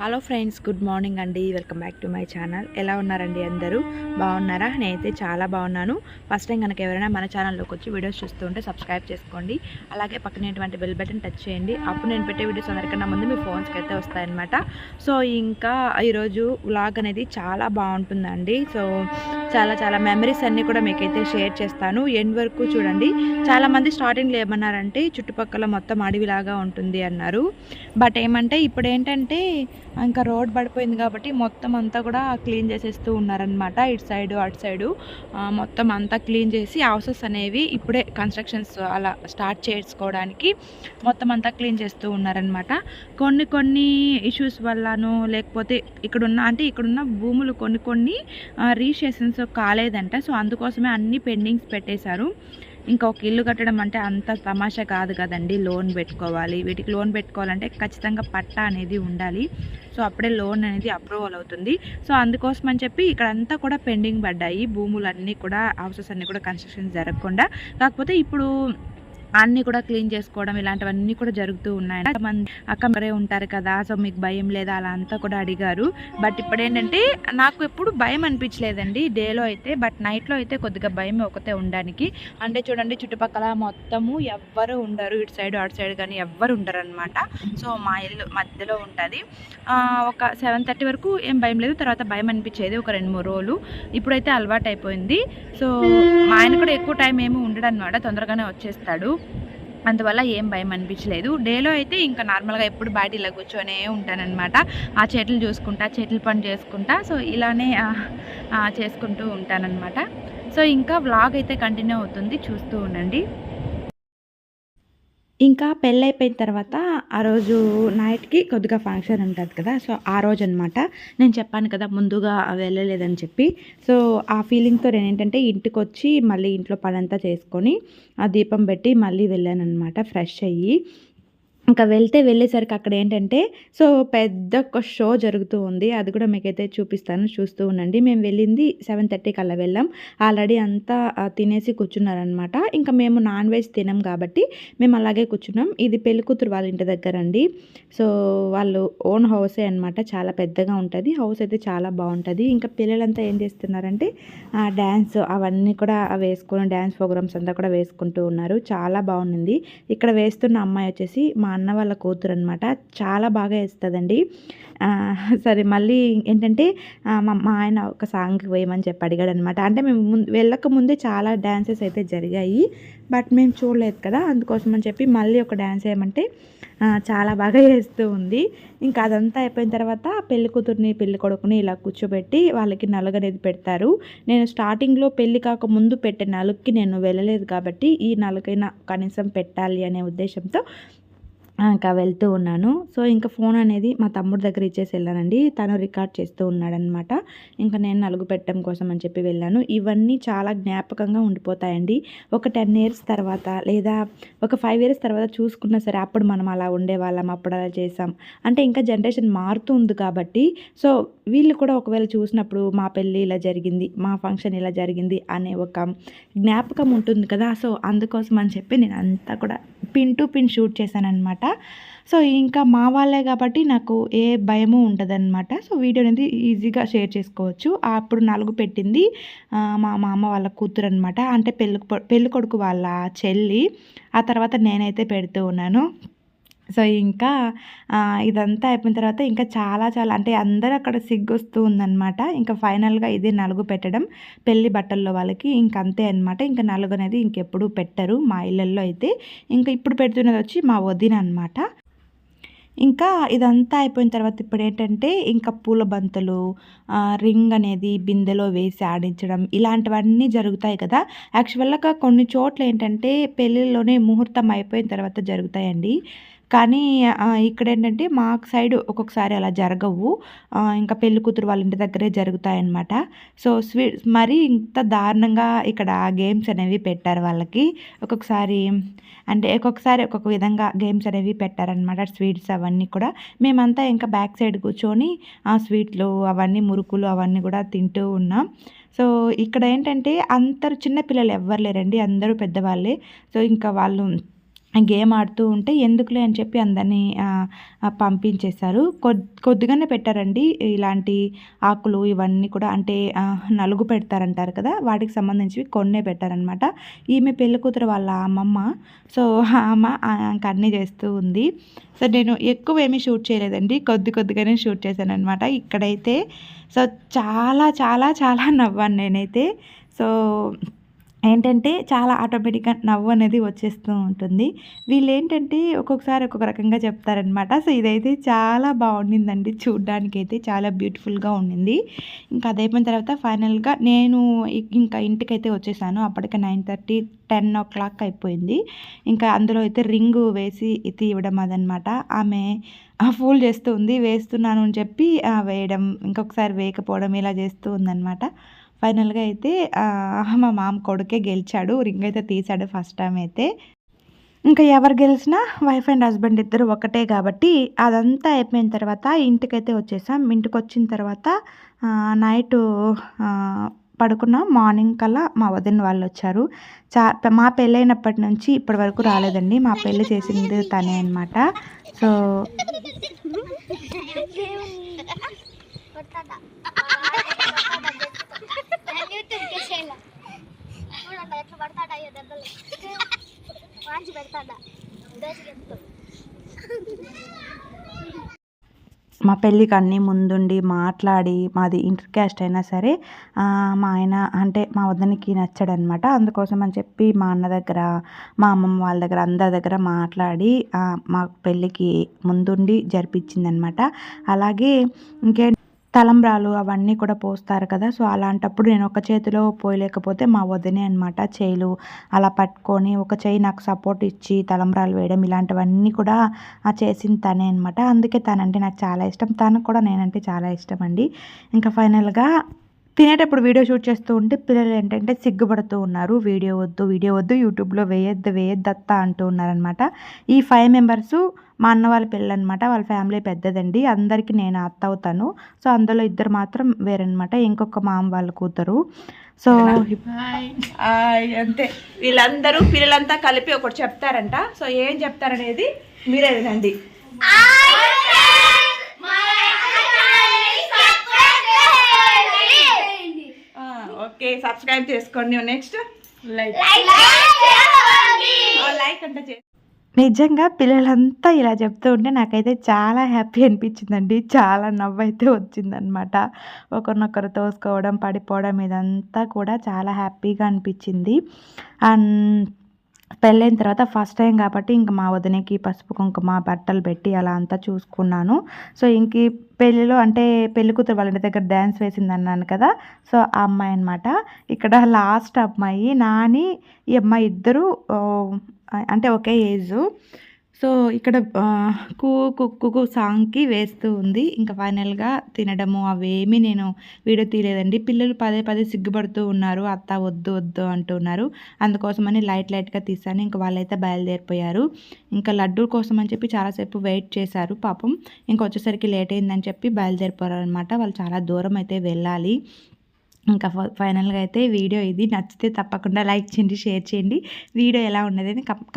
Hello friends good morning అండి. Welcome back to my channel ఎలా ఉన్నారండి అందరూ? బాగున్నారా? నేనైతే చాలా బాగున్నాను. ఫస్ట్ టైం కనుక ఎవరైనా మన ఛానల్లోకి వచ్చి వీడియోస్ చూస్తుంటే సబ్స్క్రైబ్ చేసుకోండి. అలాగే పక్కనేటువంటి బెల్ బటన్ టచ్ చేయండి. అప్పుడు నేను పెట్టే వీడియోస్ అందరికన్నా ముందు మీ ఫోన్స్కి అయితే వస్తాయన్నమాట. సో ఇంకా ఈరోజు వ్లాగ్ అనేది చాలా బాగుంటుందండి. సో చాలా చాలా మెమరీస్ అన్నీ కూడా మీకైతే షేర్ చేస్తాను. ఎండ్ వరకు చూడండి. చాలామంది స్టార్టింగ్లో ఏమన్నారంటే చుట్టుపక్కల మొత్తం అడవిలాగా ఉంటుంది అన్నారు. బట్ ఏమంటే ఇప్పుడు ఏంటంటే ఇంకా రోడ్ పడిపోయింది కాబట్టి మొత్తం అంతా కూడా క్లీన్ చేసేస్తూ ఉన్నారనమాట ఇటు సైడు అటు సైడు మొత్తం అంతా క్లీన్ చేసి హౌసెస్ అనేవి ఇప్పుడే కన్స్ట్రక్షన్స్ అలా స్టార్ట్ చేసుకోవడానికి మొత్తం అంతా క్లీన్ చేస్తూ ఉన్నారనమాట కొన్ని కొన్ని ఇష్యూస్ వల్లనో లేకపోతే ఇక్కడున్న అంటే ఇక్కడున్న భూములు కొన్ని కొన్ని రీషేషన్స్ కాలేదంట. సో అందుకోసమే అన్ని పెండింగ్స్ పెట్టేశారు. ఇంకా ఒక ఇల్లు కట్టడం అంటే అంత తమాషా కాదు కదండి. లోన్ పెట్టుకోవాలి. వీటికి లోన్ పెట్టుకోవాలంటే ఖచ్చితంగా పట్టా అనేది ఉండాలి. సో అప్పుడే లోన్ అనేది అప్రూవల్ అవుతుంది. సో అందుకోసం అని చెప్పి ఇక్కడ అంతా కూడా పెండింగ్ పడ్డాయి. భూములన్నీ కూడా హౌసెస్ అన్నీ కూడా కన్స్ట్రక్షన్ జరగకుండా. కాకపోతే ఇప్పుడు అన్నీ కూడా క్లీన్ చేసుకోవడం ఇలాంటివన్నీ కూడా జరుగుతూ ఉన్నాయి. మంది అక్కడే ఉంటారు కదా సో మీకు భయం లేదా అలా అంతా కూడా అడిగారు. బట్ ఇప్పుడు ఏంటంటే నాకు ఎప్పుడు భయం అనిపించలేదండి. డేలో అయితే బట్ నైట్లో అయితే కొద్దిగా భయం ఒకతే ఉండడానికి. అంటే చూడండి చుట్టుపక్కల మొత్తము ఎవ్వరు ఉండరు. ఇటు సైడ్ అటు సైడ్ కానీ ఎవ్వరు ఉండరు అనమాట సో మా ఇల్లు మధ్యలో ఉంటుంది. ఒక సెవెన్ థర్టీ వరకు ఏం భయం లేదు. తర్వాత భయం అనిపించేది ఒక రెండు మూడు రోజులు. ఇప్పుడైతే అలవాటు అయిపోయింది సో మా ఆయన కూడా ఎక్కువ టైం ఏమి ఉండడు అనమాట తొందరగానే వచ్చేస్తాడు. అందువల్ల ఏం భయం అనిపించలేదు. డేలో అయితే ఇంకా నార్మల్గా ఎప్పుడు బయట ఇలా కూర్చొనే ఉంటానన్నమాట. ఆ చెట్లు చూసుకుంటా చెట్లు పని చేసుకుంటా సో ఇలానే చేసుకుంటూ ఉంటానన్నమాట. సో ఇంకా వ్లాగ్ అయితే కంటిన్యూ అవుతుంది. చూస్తూ ఉండండి. ఇంకా పెళ్ళైపోయిన తర్వాత ఆ రోజు నైట్కి కొద్దిగా ఫంక్షన్ ఉంటుంది కదా సో ఆ రోజు అనమాట నేను చెప్పాను కదా ముందుగా వెళ్ళలేదని చెప్పి. సో ఆ ఫీలింగ్తో నేను ఏంటంటే ఇంటికి వచ్చి మళ్ళీ ఇంట్లో పనంతా చేసుకొని ఆ దీపం పెట్టి మళ్ళీ వెళ్ళాను అనమాట ఫ్రెష్ అయ్యి. ఇంకా వెళ్తే వెళ్ళేసరికి అక్కడ ఏంటంటే సో పెద్ద ఒక షో జరుగుతూ ఉంది. అది కూడా మీకైతే చూపిస్తాను చూస్తూ ఉండండి. మేము వెళ్ళింది సెవెన్ థర్టీకి అలా వెళ్ళాం. ఆల్రెడీ అంతా తినేసి కూర్చున్నారనమాట ఇంకా మేము నాన్ వెజ్ తినం కాబట్టి మేము అలాగే కూర్చున్నాం. ఇది పెళ్ళికూతురు వాళ్ళ ఇంటి దగ్గర అండి సో వాళ్ళు ఓన్ హౌసే అనమాట చాలా పెద్దగా ఉంటుంది. హౌస్ అయితే చాలా బాగుంటుంది. ఇంకా పిల్లలంతా ఏం చేస్తున్నారంటే డ్యాన్స్ అవన్నీ కూడా వేసుకొని డ్యాన్స్ ప్రోగ్రామ్స్ అంతా కూడా వేసుకుంటూ ఉన్నారు. చాలా బాగుంది. ఇక్కడ వేస్తున్న అమ్మాయి వచ్చేసి మా అన్న వాళ్ళ కూతురు అనమాట చాలా బాగా వేస్తుందండి సరే మళ్ళీ ఏంటంటే మా మా ఆయన ఒక సాంగ్ వేయమని చెప్పి అడిగాడు అనమాట అంటే మేము ముందు వెళ్ళక ముందే చాలా డ్యాన్సెస్ అయితే జరిగాయి. బట్ మేము చూడలేదు కదా అందుకోసం అని చెప్పి మళ్ళీ ఒక డ్యాన్స్ వేయమంటే చాలా బాగా వేస్తూ ఉంది. ఇంకా అదంతా అయిపోయిన తర్వాత పెళ్ళి కూతుర్ని పెళ్ళి కొడుకుని ఇలా కూర్చోబెట్టి వాళ్ళకి నలుగు అనేది పెడతారు. నేను స్టార్టింగ్లో పెళ్ళి కాక ముందు పెట్టే నలుగుకి నేను వెళ్ళలేదు కాబట్టి ఈ నలుగైనా కనీసం పెట్టాలి అనే ఉద్దేశంతో ఇంకా వెళ్తూ ఉన్నాను. సో ఇంకా ఫోన్ అనేది మా తమ్ముడి దగ్గర ఇచ్చేసి వెళ్ళానండి. తను రికార్డ్ చేస్తూ ఉన్నాడనమాట ఇంకా నేను నలుగు పెట్టడం కోసం అని చెప్పి వెళ్ళాను. ఇవన్నీ చాలా జ్ఞాపకంగా ఉండిపోతాయండి. ఒక టెన్ ఇయర్స్ తర్వాత లేదా ఒక ఫైవ్ ఇయర్స్ తర్వాత చూసుకున్నా సరే అప్పుడు మనం అలా ఉండేవాళ్ళం అప్పుడు అలా చేసాం అంటే ఇంకా జనరేషన్ మారుతుంది కాబట్టి సో వీళ్ళు కూడా ఒకవేళ చూసినప్పుడు మా పెళ్ళి ఇలా జరిగింది మా ఫంక్షన్ ఇలా జరిగింది అనే ఒక జ్ఞాపకం ఉంటుంది కదా. సో అందుకోసం అని చెప్పి నేను అంతా కూడా పిన్ టు పిన్ షూట్ చేశాను అనమాట. సో ఇంకా మా వాళ్ళే కాబట్టి నాకు ఏ భయము ఉండదన్నమాట. సో వీడియో అనేది ఈజీగా షేర్ చేసుకోవచ్చు. అప్పుడు నలుగు పెట్టింది మా మామ వాళ్ళ కూతురు అనమాట. అంటే పెళ్ళి పెళ్ళి కొడుకు వాళ్ళ చెల్లి. ఆ తర్వాత నేనైతే పెడుతూ ఉన్నాను. సో ఇంకా ఇదంతా అయిపోయిన తర్వాత ఇంకా చాలా చాలా అంటే అందరూ అక్కడ సిగ్గు వస్తూ ఉందన్నమాట. ఇంకా ఫైనల్గా ఇదే నలుగు పెట్టడం పెళ్ళి బట్టల్లో వాళ్ళకి ఇంక అంతే అనమాట ఇంకా నలుగు అనేది ఇంకెప్పుడు పెట్టరు మా ఇళ్ళల్లో అయితే. ఇంకా ఇప్పుడు పెడుతున్నది వచ్చి మా వదిన అనమాట ఇంకా ఇదంతా అయిపోయిన తర్వాత ఇప్పుడు ఏంటంటే ఇంకా పూల బంతులు రింగ్ అనేది బిందెలో వేసి ఆడించడం ఇలాంటివన్నీ జరుగుతాయి కదా. యాక్చువల్గా కొన్ని చోట్ల ఏంటంటే పెళ్ళిలోనే ముహూర్తం అయిపోయిన తర్వాత జరుగుతాయండి. కానీ ఇక్కడ ఏంటంటే మా సైడ్ ఒక్కొక్కసారి అలా జరగవు. ఇంకా పెళ్ళి కూతురు వాళ్ళ ఇంటి దగ్గరే జరుగుతాయన్నమాట. సో స్వీ మరీ ఇంత దారుణంగా ఇక్కడ గేమ్స్ అనేవి పెట్టారు వాళ్ళకి. ఒక్కొక్కసారి అంటే ఒక్కొక్కసారి ఒక్కొక్క విధంగా గేమ్స్ అనేవి పెట్టారనమాట స్వీట్స్ అవన్నీ కూడా. మేమంతా ఇంకా బ్యాక్ సైడ్ కూర్చొని ఆ స్వీట్లు అవన్నీ మురుకులు అవన్నీ కూడా తింటూ ఉన్నాం. సో ఇక్కడ ఏంటంటే అందరు చిన్నపిల్లలు ఎవ్వరు లేరండి అందరూ పెద్దవాళ్ళే. సో ఇంకా వాళ్ళు గేమ్ ఆడుతూ ఉంటే ఎందుకులే అని చెప్పి అందరినీ పంపించేశారు. కొద్ కొద్దిగానే పెట్టారండి. ఇలాంటి ఆకులు ఇవన్నీ కూడా అంటే నలుగు పెడతారంటారు కదా వాటికి సంబంధించి కొన్నే పెట్టారనమాట ఈమె పెళ్ళికూతురు వాళ్ళ అమ్మమ్మ. సో అమ్మ ఇంకా అన్నీ చేస్తూ ఉంది. సో నేను ఎక్కువ ఏమీ షూట్ చేయలేదండి. కొద్ది కొద్దిగానే షూట్ చేశాను అనమాట ఇక్కడైతే సో చాలా చాలా చాలా నవ్వాను నేనైతే. సో ఏంటంటే చాలా ఆటోమేటిక్గా నవ్వు అనేది వచ్చేస్తూ ఉంటుంది. వీళ్ళు ఏంటంటే ఒక్కొక్కసారి ఒక్కొక్క రకంగా చెప్తారనమాట. సో ఇదైతే చాలా బాగుండిందండి. చూడ్డానికి అయితే చాలా బ్యూటిఫుల్గా ఉండింది. ఇంకా అదైపోయిన తర్వాత ఫైనల్గా నేను ఇంకా ఇంటికైతే వచ్చేసాను. అప్పటికే nine thirty ten o'clock అయిపోయింది. ఇంకా అందులో అయితే రింగు వేసి ఇది ఇవ్వడం అదనమాట. ఆమె ఫూల్ చేస్తూ ఉంది. వేస్తున్నాను అని చెప్పి వేయడం ఇంకొకసారి వేయకపోవడం ఇలా చేస్తూ ఉందన్నమాట ఫైనల్గా అయితే మా మామ కొడుకే గెలిచాడు. రింగ్ అయితే తీశాడు ఫస్ట్ టైం అయితే. ఇంకా ఎవరు గెలిచినా వైఫ్ అండ్ హస్బెండ్ ఇద్దరు ఒకటే కాబట్టి అదంతా అయిపోయిన తర్వాత ఇంటికైతే వచ్చేసాం. ఇంటికి వచ్చిన తర్వాత నైట్ పడుకున్న. మార్నింగ్ కల్లా మా వదిన వాళ్ళు వచ్చారు చా మా పెళ్ళైనప్పటి నుంచి ఇప్పటి వరకు రాలేదండి. మా పెళ్ళి చేసింది తనే అనమాట సో మా పెళ్ళికి అన్నీ ముందుండి మాట్లాడి మాది ఇంటర్ క్యాస్ట్ అయినా సరే మా ఆయన అంటే మా వద్దనికి నచ్చాడనమాట. అందుకోసం అని చెప్పి మా అన్న దగ్గర మా అమ్మమ్మ వాళ్ళ దగ్గర అందరి దగ్గర మాట్లాడి మా పెళ్ళికి ముందుండి జరిపించిందనమాట. అలాగే ఇంకే తలంబ్రాలు అవన్నీ కూడా పోస్తారు కదా. సో అలాంటప్పుడు నేను ఒక చేతిలో పోయలేకపోతే మా వదినే అనమాట చేయిలు అలా పట్టుకొని ఒక చేయి నాకు సపోర్ట్ ఇచ్చి తలంబ్రాలు వేయడం ఇలాంటివన్నీ కూడా చేసింది తనే అనమాట అందుకే తనంటే నాకు చాలా ఇష్టం. తనకు కూడా నేనంటే చాలా ఇష్టం అండి. ఇంకా ఫైనల్గా తినేటప్పుడు వీడియో షూట్ చేస్తూ ఉంటే పిల్లలు ఏంటంటే సిగ్గుపడుతూ ఉన్నారు. వీడియో వద్దు వీడియో వద్దు యూట్యూబ్లో వేయొద్దు వేయొద్దత్తా అంటూ ఉన్నారనమాట ఈ ఫైవ్ మెంబర్సు మా అన్న వాళ్ళ పిల్లలు అనమాట వాళ్ళ ఫ్యామిలీ పెద్దదండి. అందరికీ నేను అత్త అవుతాను. సో అందులో ఇద్దరు మాత్రం వేరనమాట ఇంకొక మామ వాళ్ళ కూతురు. సో అంతే. వీళ్ళందరూ పిల్లలంతా కలిపి ఒకటి చెప్తారంట. సో ఏం చెప్తారనేది మీరే వినండి. సబ్స్క్రైబ్ చేసుకోండి. నెక్స్ట్ లైక్ లైక్ అంటే నిజంగా పిల్లలంతా ఇలా చెప్తూ ఉంటే నాకైతే చాలా హ్యాపీ అనిపించిందండి. చాలా నవ్వైతే వచ్చిందనమాట ఒకరినొకరు తోసుకోవడం పడిపోవడం ఇదంతా కూడా చాలా హ్యాపీగా అనిపించింది. అండ్ పెళ్ళైన తర్వాత ఫస్ట్ టైం కాబట్టి ఇంక మా వదినకి పసుపు కుంకుమ బట్టలు పెట్టి అలా అంతా చూసుకున్నాను. సో ఇంక పెళ్ళిలో అంటే పెళ్ళి కూతురు వాళ్ళ దగ్గర డ్యాన్స్ వేసింది అన్నాను కదా సో ఆ అమ్మాయి అనమాట ఇక్కడ లాస్ట్ అమ్మాయి నాని ఈ అమ్మాయి ఇద్దరు అంటే ఒకే ఏజు. సో ఇక్కడ కు కుక్కు సాంగ్కి వేస్తూ ఉంది. ఇంకా ఫైనల్గా తినడము అవేమీ నేను వీడియో తీయలేదండి. పిల్లలు పదే పదే సిగ్గుపడుతూ ఉన్నారు. అత్త వద్దు వద్దు అంటున్నారు. అందుకోసమని లైట్ లైట్గా తీసాను. ఇంకా వాళ్ళైతే బయలుదేరిపోయారు. ఇంకా లడ్డూ కోసం అని చెప్పి చాలాసేపు వెయిట్ చేశారు పాపం. ఇంకా వచ్చేసరికి లేట్ అయిందని చెప్పి బయలుదేరిపోయారు అనమాట వాళ్ళు చాలా దూరం అయితే వెళ్ళాలి. ఇంకా ఫైనల్గా అయితే వీడియో ఇది. నచ్చితే తప్పకుండా లైక్ చేయండి షేర్ చేయండి. వీడియో ఎలా ఉన్నది కమెంట్